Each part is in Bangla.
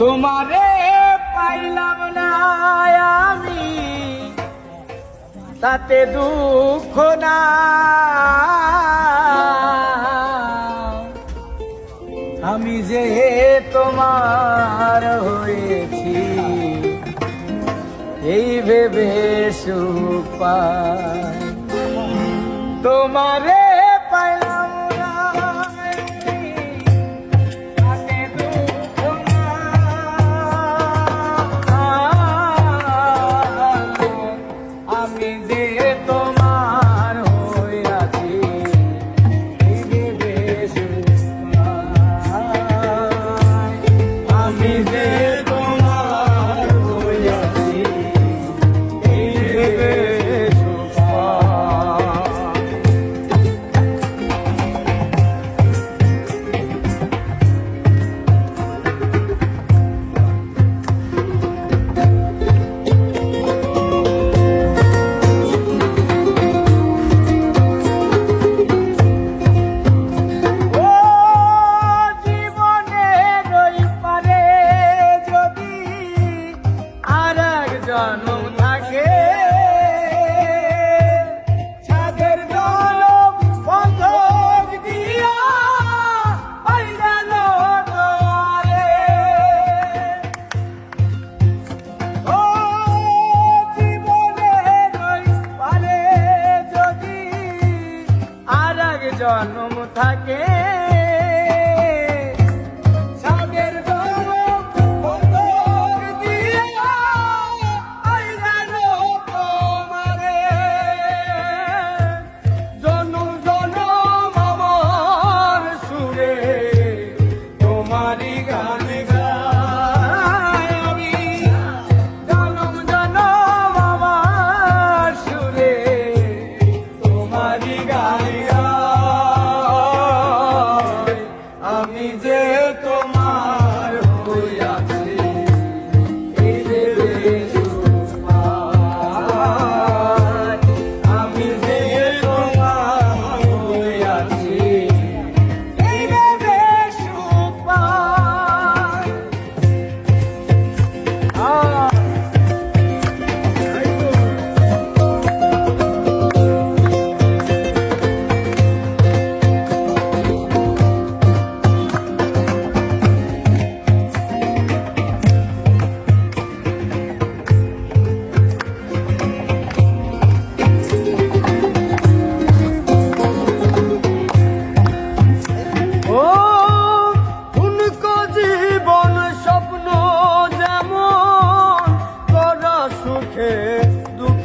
তোমারে পাইলাম না আমি, তাতে দুঃখ না। আমি যে তোমার হয়েছি, এই ভেবে সুখ পাই। তোমারে থাকে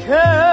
care.